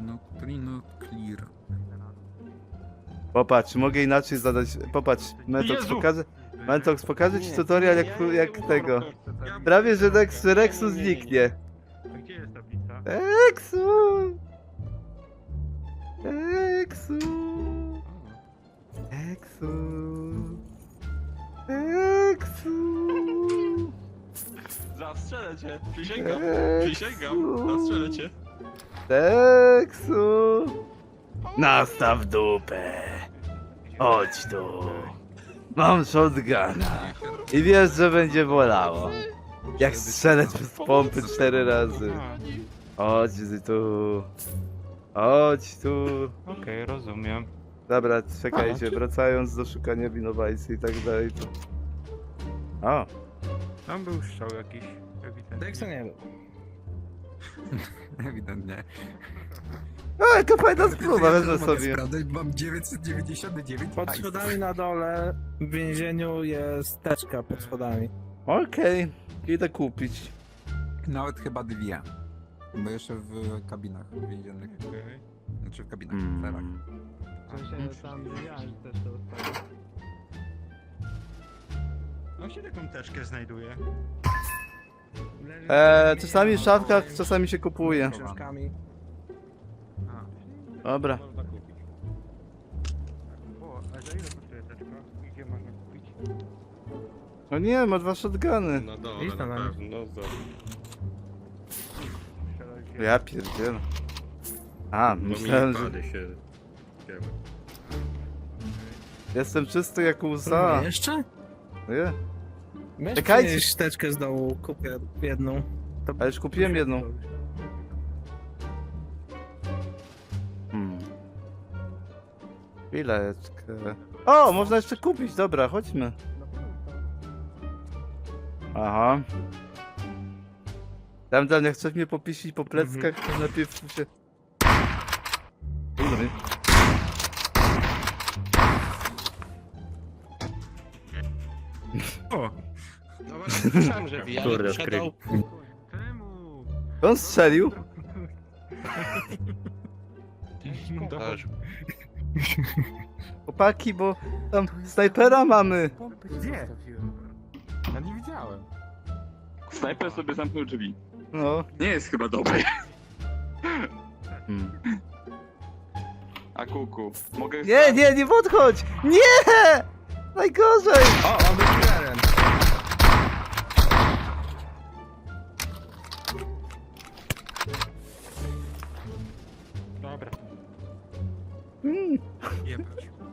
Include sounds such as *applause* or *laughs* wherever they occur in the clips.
No, no clear. Popatrz, mogę inaczej zadać. Popatrz, Mentox Jezu! pokaże. Mentox pokaże ci tutorial jak, jak tego. Prawie że Rex, Rexu zniknie. A Gdzie jest tablica? Rexu! Rexu! Rexu! Rexu! Zastrzelę cię, przysięgam, przysięgam, zastrzelę cię. Rexu! Nastaw dupę! Chodź tu! Mam shotguna i wiesz, że będzie bolało. Jak strzelać z pompy cztery razy. Chodź tu. Chodź tu. Okej, rozumiem. Dobra, czekajcie, wracając do szukania winowajcy i tak dalej, to... O, Tam był strzał jakiś, ewidentnie. Dexa nie był. *laughs* Ewidentnie. o jaka fajna *laughs* spróba, wezmę sobie. Sprawdzać, mam 999 Pod schodami na dole w więzieniu jest teczka pod schodami. Okej, idę kupić. Nawet chyba dwie. Bo jeszcze w kabinach więziennych. Okej. Znaczy w kabinach, w celach. Mm. tam też to On się taką teczkę znajduje. Eee, czasami w szafkach, czasami się kupuje. książkami. Dobra. można kupić. O, a za ile kosztuje teczka? I Gdzie można kupić? No nie, ma dwa shotguny. Dole Idź na pewno. Strzelać gdzie? Ja pierdzielę. A, Bo myślałem, że minipady się... wzięły. jestem czysty jak łza. Jeszcze? Nie, Weź Czekajcie. przynieść teczkę z dołu, kupię jedną. To ale już kupiłem jedną. Hmm. Chwileczkę. O, można jeszcze kupić, dobra, chodźmy. Aha. Tam, tam, jak chcesz mnie popisić po pleckach, to najpierw się... Kurde. Słyszałem, że Kurde, wiatr odkryli. przedał. Czemu? On strzelił? Też. Chłopaki, bo tam snajpera mamy. Gdzie? Ja nie widziałem. Snajper sobie zamknął drzwi. No. Nie jest chyba dobry. Hmm. A kuku, mogę... Nie, nie, nie podchodź! Nie! Najgorzej! O, on był Dobra, Mm. jebać. No.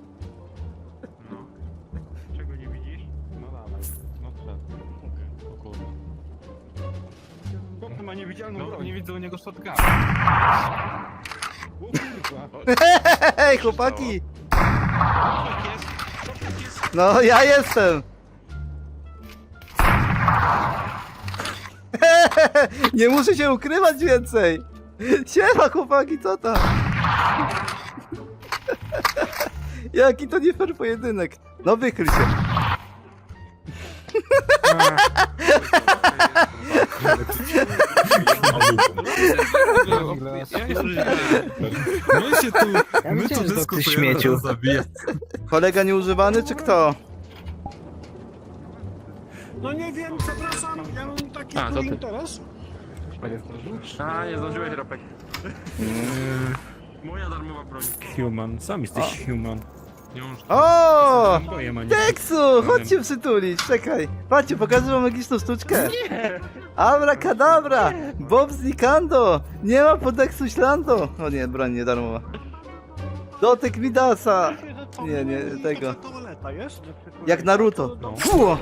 Czego nie widzisz? No dawaj. No co? Okej, o kurwa. Chłop ma niewidzialną No, broń. nie widzę u niego shotguna. O kurwa. *laughs* Hej, chłopaki! Tak jest, tak jest. No, ja jestem! *laughs* Nie muszę się ukrywać więcej! *laughs* Siema, chłopaki, co tam? *laughs* Jaki to nie fair pojedynek. No, wychyl się. *laughs* My się tu, Ja my tu że to ty dyskutujemy, śmieciu. to zabija. Kolega nieużywany, czy kto? No nie wiem, przepraszam, ja mam taki A, to ty. interes. A, nie zdążyłeś, Ropek. Moja darmowa broń. Human, sam jesteś human. Nie możesz. O! Boję ma nie... Teksu, chodźcie przytulić, czekaj. Patrzcie, pokażę wam magiczną sztuczkę. Abracadabra, Bob znikando, nie ma po Deksu ślando. O nie, broń nie darmowa. Dotyk Midasa. Nie, nie, tego. Toaleta jest? Jak Naruto. Fu!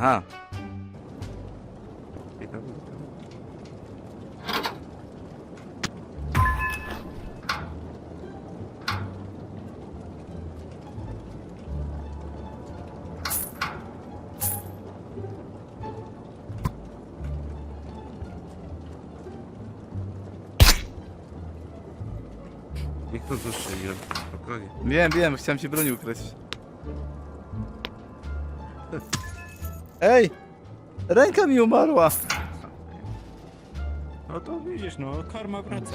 Aha. Niech to zastrzeliłem. Spokojnie. Wiem, wiem, chciałem ci broni ukraść. *laughs* Ej! Ręka mi umarła! No to widzisz, no, karma wraca.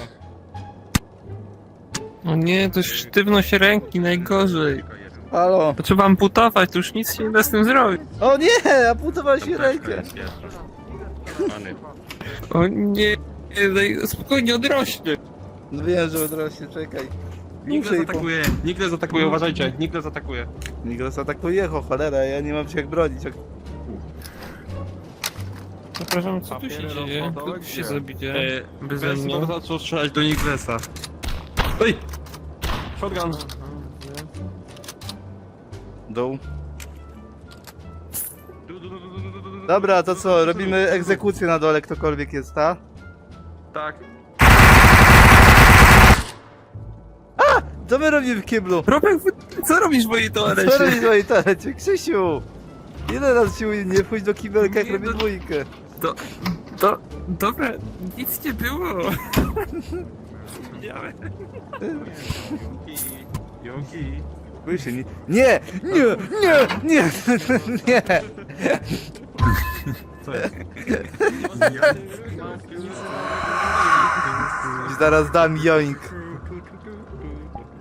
O nie, to sztywność ręki najgorzej. Halo? To trzeba amputować, to już nic się nie da z tym zrobić. O nie, amputowałeś mi rękę. O nie, daj, spokojnie odrośnie. No wiem, że odrośnie, czekaj. Nikt Muszę jej atakuje, nikt atakuje, uważajcie, nikt atakuje. po... Nigros atakuje, ho, cholera, ja nie mam się jak bronić. Jak... Przepraszam, co tu się Papiery dzieje? rozwodowe Co tu się gdzie? zabije? E, Beze Bez mnie? zaczął strzelać do Niklesa. Oj! Shotgun. Dół. Dobra, to co, robimy egzekucję na dole, ktokolwiek jest, ta? Tak. Co my robimy w kiblu? Robek, co robisz w mojej Co toalecie? robisz w mojej toalecie? Krzysiu! Ile razy ci mówię, nie wchodź do kibelka, jak Nie, robię no- dwójkę. To, dobra, nic nie było. Widziałem. Joki. Słyszy, nie, nie, nie, nie, nie, nie. Zaraz dam joink.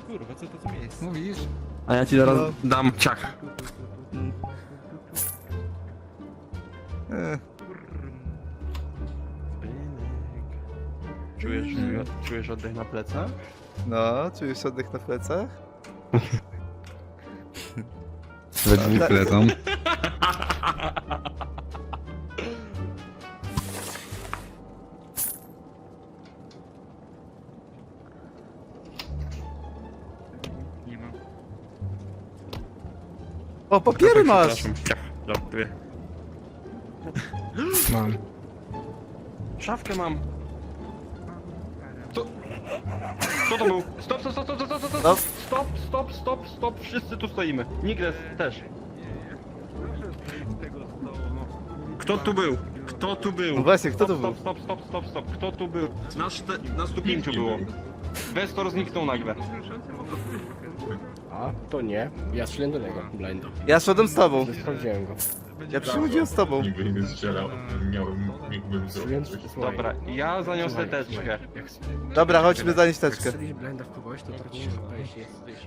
Kurwa, co to za miejsce? Mówisz? A ja ci zaraz No. dam ciach. E, Czujesz, czujesz oddech na plecach? No, czujesz oddech na plecach? *laughs* We lecą. *laughs* Nie mam. O, papiery masz! Przepraszam. Żartuję. Mam. *gasps* Szafkę mam. To... Kto to był? Stop, stop, stop, stop, stop, stop, Stop. stop, stop, stop, stop, stop, wszyscy tu stoimy. Nigres też. Kto tu był? Kto tu był? No właśnie, kto to Stop, był? Stop, stop, stop, stop, Kto tu był? Nas, te, nas tu pięciu było. Westor zniknął nagle. A, to nie. Ja strzeliłem do niego, blind. Ja szedłem z tobą. Sprawdziłem go. Ja przychodziłem z tobą. Nigdy nie strzelał, miałem, mógłbym zrobić. słuchaj, Dobra, ja zaniosę teczkę. Dobra, chodźmy zanieść jak teczkę. w kogoś, to tracisz HP.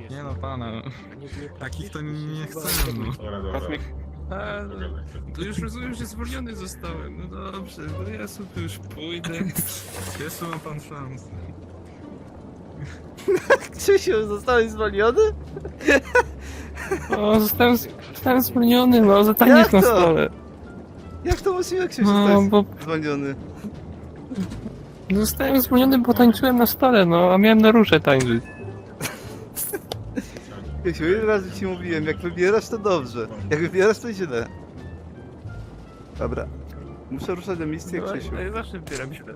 Nie no, pana. Takich to nie, no. Dobra, dobra. Kosmik, A, no, to już rozumiem, że zwolniony zostałem. No dobrze, no ja sobie już pójdę. Jeszcze ma pan szansę. *laughs* Krzysiu, zostałeś zwolniony? O, zostałem, zostałem zwolniony, no, za tańczyć Jak na to? stole. Jak to możliwe, Krzysiu, No, zostałeś bo zwolniony? zostałem zwolniony, bo tańczyłem na stole, no, a miałem na róże tańczyć. *laughs* Krzysiu, ile razy ci mówiłem, jak wybierasz to dobrze. Jak wybierasz to źle. Dobra. Muszę ruszać do misji, No, Krzysiu. ja zawsze wybieram źle.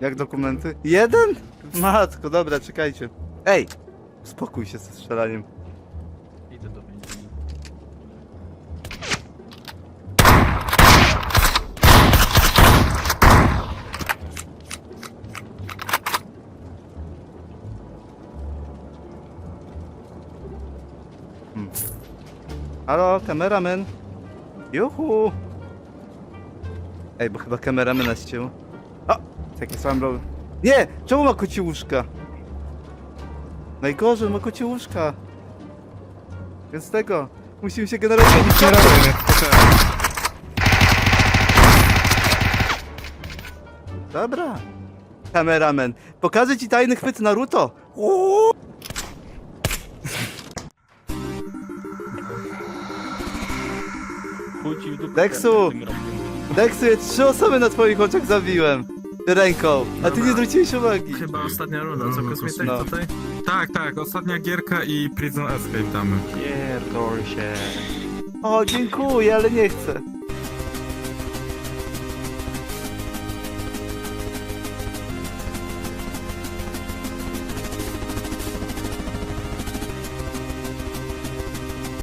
Jak dokumenty? Jeden? Matko, dobra, czekajcie. Ej! Spokój się ze strzelaniem. Halo, kameraman? Juhu! Ej, bo chyba kameramena ścięło. O! Takie same robię. Nie! Czemu ma kocie łóżka? Najgorzej, ma kocie łóżka. Więc tego, musimy się generalnie... Dobra. Kameraman, pokażę ci tajny chwyt Naruto. Uuu. Ci w dupę Deksu! tym. Dexu, ja trzy osoby na twoich oczach zabiłem. Ręką, a ty nie zwróciłeś uwagi. Chyba ostatnia runda, co kosmitek No. tutaj? Tak, tak, ostatnia gierka i Prison Escape damy. Pierdol się. O, dziękuję, ale nie chcę.